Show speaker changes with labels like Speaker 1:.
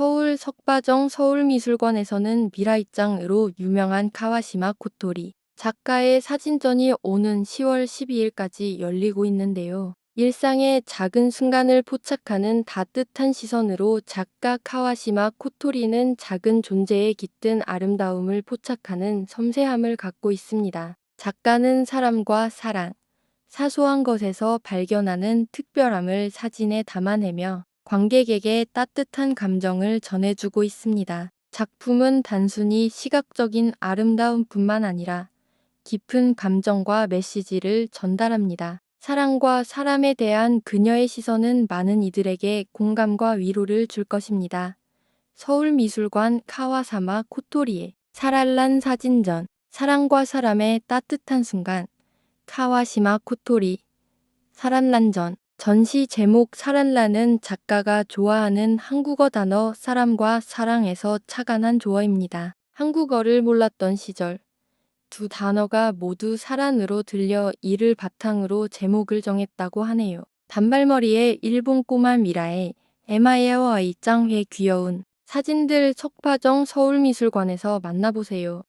Speaker 1: 서울 석바정 서울미술관에서는 미라이짱으로 유명한 카와시마 코토리 작가의 사진전이 오는 10월 12일까지 열리고 있는데요. 일상의 작은 순간을 포착하는 따뜻한 시선으로 작가 카와시마 코토리는 작은 존재에 깃든 아름다움을 포착하는 섬세함을 갖고 있습니다. 작가는 사람과 사랑, 사소한 것에서 발견하는 특별함을 사진에 담아내며 관객에게 따뜻한 감정을 전해주고 있습니다. 작품은 단순히 시각적인 아름다움뿐만 아니라 깊은 감정과 메시지를 전달합니다. 사랑과 사람에 대한 그녀의 시선은 많은 이들에게 공감과 위로를 줄 것입니다. 서울미술관 카와사마 코토리의 사랄란 사진전 사랑과 사람의 따뜻한 순간 카와시마 코토리 사란란전 전시 제목 사란란은 작가가 좋아하는 한국어 단어 사람과 사랑에서 착안한 조어입니다. 한국어를 몰랐던 시절 두 단어가 모두 사란으로 들려 이를 바탕으로 제목을 정했다고 하네요. 단발머리의 일본 꼬마 미라의 에마에어의 짱회 귀여운 사진들 석파정 서울미술관에서 만나보세요.